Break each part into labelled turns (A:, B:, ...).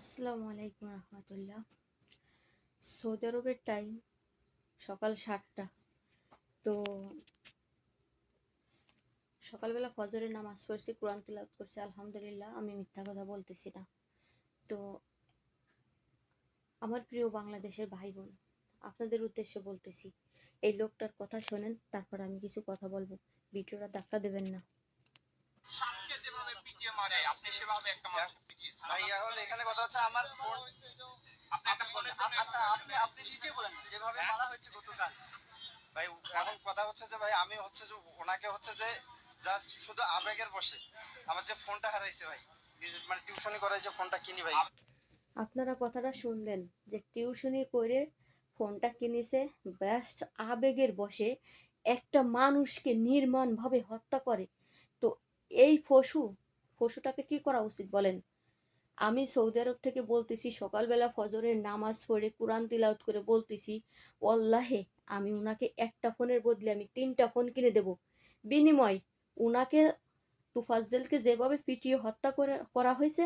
A: আসসালামু আলাইকুম রহমতুল্লাহ। সৌদি আরবের টাইম সকাল সাতটা। তো সকালবেলা ফজরের নামাজ পড়ছি, কোরআন তিলাওয়াত করছি, আলহামদুলিল্লাহ, আমি মিথ্যা কথা বলতেছি না। তো আমার প্রিয় বাংলাদেশের ভাই বোন আপনাদের উদ্দেশ্যে বলতেছি, এই লোকটার কথা শোনেন, তারপর আমি কিছু কথা বলব। ভিডিওটা ধাক্কা দেবেন না।
B: সেভাবে একটা
C: ভাইয়া হলে এখানে কথা হচ্ছে আমার ফোন
B: আপনি
D: আচ্ছা আপনি আপনি নিজে বলেন যেভাবে মারা হয়েছে গতকাল।
C: ভাই এখন কথা হচ্ছে যে ভাই আমি হচ্ছে যে ওনাকে হচ্ছে যে জাস্ট শুধু আবেগের বসে আমার যে ফোনটা হারাইছে ভাই। মানে টিউশনি করাই যে ফোনটা কিনি ভাই।
A: আপনারা কথাটা শুনলেন যে টিউশনি করে ফোনটা কিনেছে ব্যাস আবেগের বসে একটা মানুষকে নির্মমভাবে হত্যা করে। তো এই পশু পশুটাকে কি করা উচিত বলেন? আমি সৌদি আরব থেকে বলতেছি, সকালবেলা ফজরের নামাজ পড়ে কোরআন তিলাওয়াত করে বলতেছি, ওয়াল্লাহে, আমি ওনাকে একটা ফোনের বদলে আমি তিনটা ফোন কিনে দেব। বিনিময় উনাকে তুফাজ্জেলকে যেভাবে পিটিয়ে হত্যা করে, করা হয়েছে,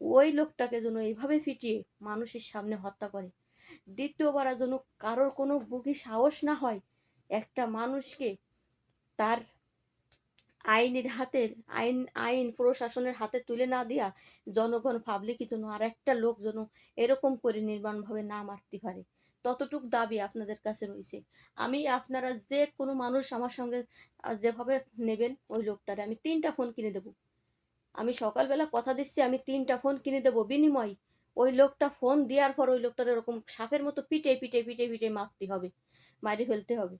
A: ওই লোকটাকে যেন এইভাবে পিটিয়ে মানুষের সামনে হত্যা করে। দ্বিতীয়বার যেন কারোর কোনো বুকে সাহস না হয়, একটা মানুষকে তার আইনের হাতের, আইন আইন প্রশাসনের হাতে তুলে না দিয়া জনগণ পাবলিকের জন্য আর একটা লোক যেন এরকম করে নির্মাণভাবে না মারতে পারে। ততটুক দাবি আপনাদের কাছে রয়েছে আমি, আপনারা যে কোনো মানুষ আমার সঙ্গে যেভাবে নেবেন ওই লোকটারে আমি তিনটা ফোন কিনে দেবো। আমি সকালবেলা কথা দিচ্ছি, আমি তিনটা ফোন কিনে দেবো বিনিময়। ওই লোকটা ফোন দেওয়ার পর ওই লোকটার এরকম সাপের মতো পিটে পিটে পিটে পিটে মারতে হবে মারি ফেলতে হবে।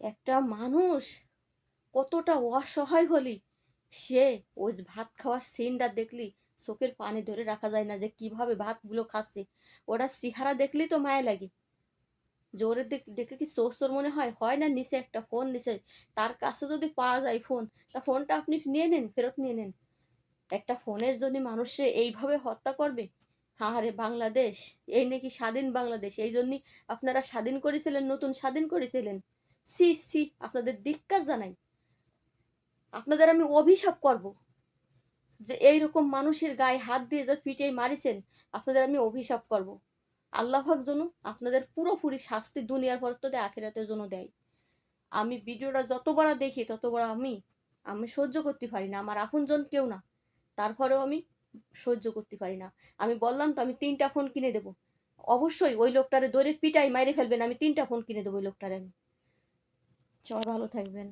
A: একটা মানুষ কতটা অসহায় হলি। সে ওই ভাত খাওয়ার সিনটা দেখলি, চোখের পানি ধরে রাখা যায় না যে কীভাবে ভাতগুলো খাচ্ছে। ওরা সিহারা দেখলেই তো মায়া লাগে। জোরে দেখলে কি চোর মনে হয়? হয় না নিচে একটা ফোন নিচে? তার কাছে যদি পাওয়া যায় ফোন তা ফোনটা আপনি নিয়ে নেন, ফেরত নিয়ে নেন। একটা ফোনের জন্য মানুষে এইভাবে হত্যা করবে? আরে বাংলাদেশ! এই নাকি স্বাধীন বাংলাদেশ! এই জন্যই আপনারা স্বাধীন করেছিলেন, নতুন স্বাধীন করেছিলেন। সি সি আপনাদের ধিক্কার জানাই। আপনাদের আমি অভিশাপ করব যে এইরকম মানুষের গায়ে হাত দিয়ে যে পিটে মারিছেন, আপনাদের আমি অভিশাপ করব। আল্লাহাক যেন আপনাদের পুরোপুরি শাস্তি দুনিয়ার পর তো দেয় আখেরাতের জন্য দেয়। আমি ভিডিওটা যত যতবার দেখি, ততবার আমি আমি সহ্য করতে পারি না, আমার আপনজন কেউ না, তারপরেও আমি সহ্য করতে পারি না। আমি বললাম তো আমি তিনটা ফোন কিনে দেবো। অবশ্যই ওই লোকটারে দৌড়ে পিটাই মাইরে ফেলবেন, আমি তিনটা ফোন কিনে দেবো ওই লোকটারে আমি। সবাই ভালো থাকবেন।